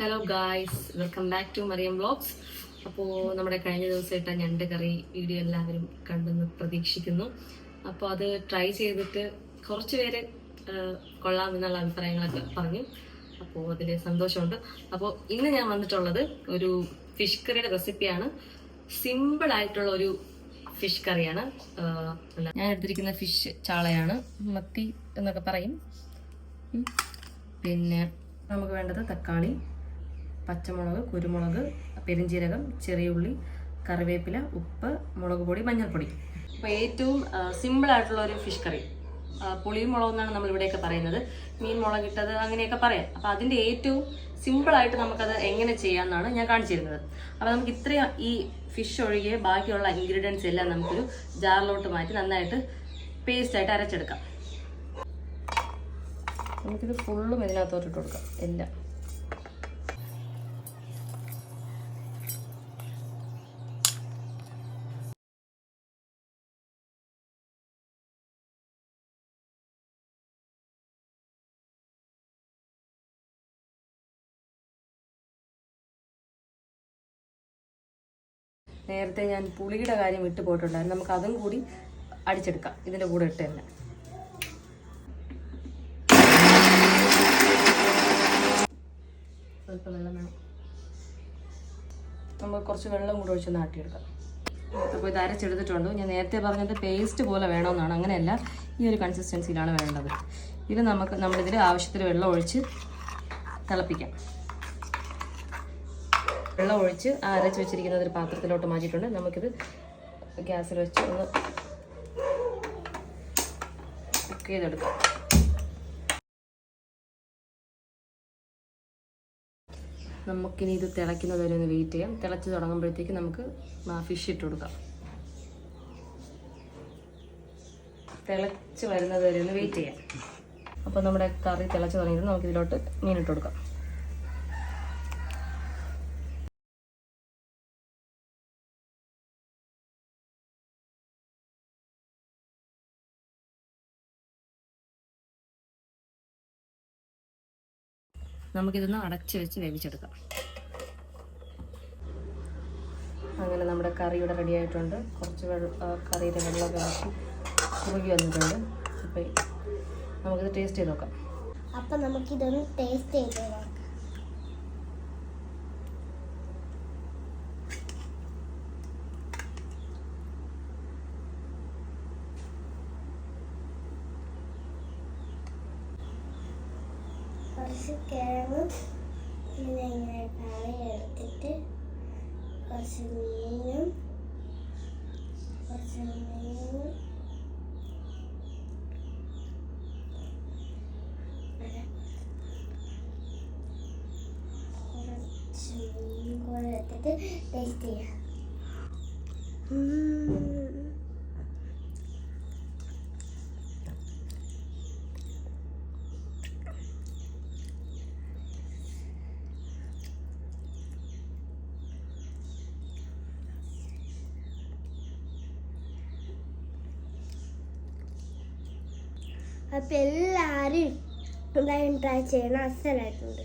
Hello guys welcome back to Mariyam vlogs അപ്പോൾ നമ്മുടെ കഴിഞ്ഞ ദിവസം ഇട്ട ഞണ്ട് കറി വീഡിയോ എല്ലാവരും കണ്ടെന്ന് പ്രതീക്ഷിക്കുന്നു. അപ്പോൾ അത് ട്രൈ ചെയ്തിട്ട് കുറച്ച് പേര് കൊള്ളാമെന്നുള്ള അഭിപ്രായങ്ങളൊക്കെ പറഞ്ഞു. അപ്പോൾ അതിൽ സന്തോഷമുണ്ട്. അപ്പോൾ ഇന്ന് ഞാൻ വന്നിട്ടുള്ളത് ഒരു ഫിഷ് കറിയുടെ റെസിപ്പിയാണ് സിമ്പിൾ ആയിട്ടുള്ള ഒരു ഫിഷ് കറിയാണ് ഞാൻ എടുത്തിരിക്കുന്ന ഫിഷ് ചാളയാണ്. മത്തി എന്നൊക്കെ പറയും. പിന്നെ നമുക്ക് വേണ്ടത് തക്കാളി. പച്ചമുളക് കുരുമുളക് പെരിഞ്ജീരകം ചെറിയ ഉള്ളി കറിവേപ്പില ഉപ്പ് മുളക് പൊടി മഞ്ഞൾപ്പൊടി. അപ്പോൾ ഏറ്റവും സിമ്പിൾ ആയിട്ടുള്ള ഒരു ഫിഷ് കറി. പുളിയും മുളകും എന്നാണ് നമ്മൾ ഇവിടെയൊക്കെ പറയുന്നത്. മീൻ മുളകിട്ടത് അങ്ങനെയൊക്കെ പറയാം. അപ്പോൾ അതിന്റെ ഏറ്റവും സിമ്പിളായിട്ട് നമുക്കത് എങ്ങനെ ചെയ്യാമെന്നാണ് ഞാൻ കാണിച്ചിരുന്നത്. അപ്പോൾ നമുക്ക് ഇത്രയും ഈ ഫിഷ് ഒഴികെ ബാക്കിയുള്ള ഇൻഗ്രീഡിയൻസ് എല്ലാം നമുക്കൊരു ജാറിലോട്ട് മാറ്റി നന്നായിട്ട് പേസ്റ്റ് ആയിട്ട് അരച്ചെടുക്കാം. നമുക്കിത് ഫുള്ളും ഇതിനകത്തോട്ട് ഇട്ട് കൊടുക്കാം. എല്ലാം. നേരത്തെ ഞാൻ പുളിയുടെ കാര്യം വിട്ടു പോയിട്ടുണ്ടായിരുന്നു. നമുക്ക് അതും കൂടി അടിച്ചെടുക്കാം. ഇതിന്റെ കൂടെ ഇട്ട് തന്നെ. വെള്ളം വേണം. നമ്മൾ കുറച്ച് വെള്ളം കൂടെ ഒഴിച്ച് നാട്ടിയെടുക്കാം അപ്പോൾ ഇത് അരച്ചെടുത്തിട്ടുണ്ട്. ഞാൻ നേരത്തെ പറഞ്ഞത് പേസ്റ്റ് പോലെ വേണമെന്നാണ് അങ്ങനെയല്ല ഈ ഒരു കൺസിസ്റ്റൻസിയിലാണ് വേണ്ടത്. ഇത് നമുക്ക് നമ്മളിതിൽ ആവശ്യത്തിന് വെള്ളം ഒഴിച്ച് തിളപ്പിക്കാം. വെള്ളം ഒഴിച്ച് ആ അരച്ച് വെച്ചിരിക്കുന്നത് ഒരു പാത്രത്തിലോട്ട് മാറ്റിയിട്ടുണ്ട്. നമുക്കിത് ഗ്യാസിൽ വെച്ച് ഒന്ന് കുക്ക് ചെയ്തെടുക്കാം. നമുക്കിനി ഇത് തിളയ്ക്കുന്നത് വരെ ഒന്ന് വെയിറ്റ് ചെയ്യാം. തിളച്ച് തുടങ്ങുമ്പോഴത്തേക്ക് നമുക്ക് ഫിഷ് ഇട്ട് കൊടുക്കാം. തിളച്ച് വരുന്നത് വരെ ഒന്ന് വെയിറ്റ് ചെയ്യാം. അപ്പോൾ നമ്മുടെ കറി തിളച്ച് തുടങ്ങിയിട്ട് നമുക്ക് ഇതിലോട്ട് മീൻ ഇട്ട് കൊടുക്കാം. നമുക്കിതൊന്ന് അടച്ച് വെച്ച് വേവിച്ചെടുക്കാം. അങ്ങനെ നമ്മുടെ കറി ഇവിടെ റെഡി ആയിട്ടുണ്ട്. കുറച്ച് വെള്ളം കറിയുടെ വെള്ളമൊക്കെ ആക്കി കുറുകി വന്നിട്ടുണ്ട്. അപ്പോൾ നമുക്കിത് ടേസ്റ്റ് ചെയ്ത് നോക്കാം. അപ്പം നമുക്കിതൊന്ന് ടേസ്റ്റ് ചെയ്ത് നോക്കാം. കുറച്ച് കിഴങ്ങും പിന്നെ ഇങ്ങനെ കറി എടുത്തിട്ട് കുറച്ച് മീനും കുറച്ച് മീനും. കുറച്ച് മീൻ കൂടെ എടുത്തിട്ട് ടേസ്റ്റ് ചെയ്യാം. എല്ലാരും എല്ലാവരും എന്തായാലും ട്രൈ ചെയ്യണം. അസലായിട്ടുണ്ട്